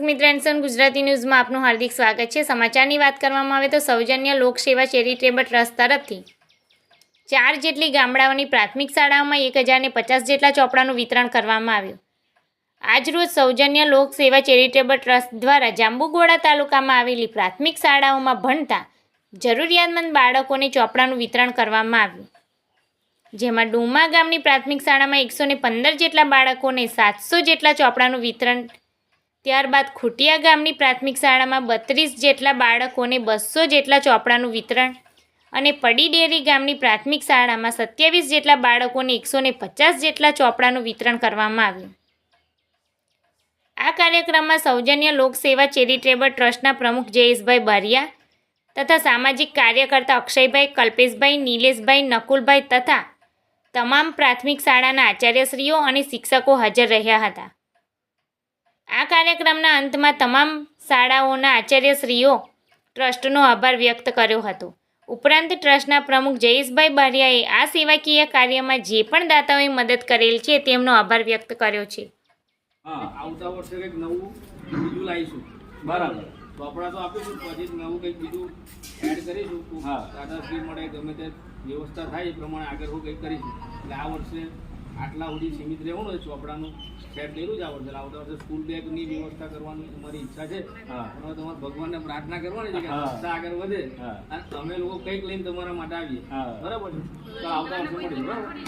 દર્શક મિત્ર એન્સન ગુજરાતી ન્યૂઝમાં આપનું હાર્દિક સ્વાગત છે. સમાચારની વાત કરવામાં આવે તો સૌજન્ય લોકસેવા ચેરિટેબલ ટ્રસ્ટ તરફથી ચાર જેટલી ગામડાઓની પ્રાથમિક શાળાઓમાં એક હજારને પચાસ જેટલા ચોપડાનું વિતરણ કરવામાં આવ્યું. આજરોજ સૌજન્ય લોકસેવા ચેરિટેબલ ટ્રસ્ટ દ્વારા જાંબુગોડા તાલુકામાં આવેલી પ્રાથમિક શાળાઓમાં ભણતા જરૂરિયાતમંદ બાળકોને ચોપડાનું વિતરણ કરવામાં આવ્યું. જેમાં ડુમા ગામની પ્રાથમિક શાળામાં એકસો પંદર જેટલા બાળકોને સાતસો જેટલા ચોપડાનું વિતરણ ત્યારબાદ ખુટિયા ગામની પ્રાથમિક શાળામાં બત્રીસ જેટલા બાળકોને બસો જેટલા ચોપડાનું વિતરણ અને પડીડેરી ગામની પ્રાથમિક શાળામાં સત્યાવીસ જેટલા બાળકોને એકસો પચાસ જેટલા ચોપડાનું વિતરણ કરવામાં આવ્યું. આ કાર્યક્રમમાં સૌજન્ય લોકસેવા ચેરિટેબલ ટ્રસ્ટના પ્રમુખ જયેશભાઈ બારિયા તથા સામાજિક કાર્યકર્તા અક્ષયભાઈ, કલ્પેશભાઈ, નિલેશભાઈ, નકુલભાઈ તથા તમામ પ્રાથમિક શાળાના આચાર્યશ્રીઓ અને શિક્ષકો હાજર રહ્યા હતા. આ કાર્યક્રમના અંતમાં તમામ શાળાઓના આચાર્યશ્રીઓ ટ્રસ્ટનો આભાર વ્યક્ત કર્યો હતો. ઉપરાંત ટ્રસ્ટના પ્રમુખ જયેશભાઈ બારિયાએ આ સેવાકીય કાર્યમાં જે પણ દાતાઓએ મદદ કરેલ છે તેમનો આભાર વ્યક્ત કર્યો છે. આવતા વર્ષે કંઈક નવું બીજું લાવીશું. બરાબર. ચોપડા તો આપીશું પછી નવું કંઈક બીજું એડ કરીશું. હા. દાદાશ્રી મળે ગમે તે વ્યવસ્થા થાય એ પ્રમાણે આગળ હું કંઈક કરીશું. એટલે આ વર્ષે આટલા સુધી સીમિત રહેવાનું હોય ચોપડાનું સેટ કર્યું જ આવડશે આવતા વર્ષે સ્કૂલ બેગની વ્યવસ્થા કરવાની તમારી ઈચ્છા છે. હવે તમારે ભગવાનને પ્રાર્થના કરવાની છે કે રસ્તા આગળ વધે. અને અમે લોકો કંઈક લઈને તમારા માટે આવીએ. બરાબર છે? તો આવતા વર્ષે બરાબર?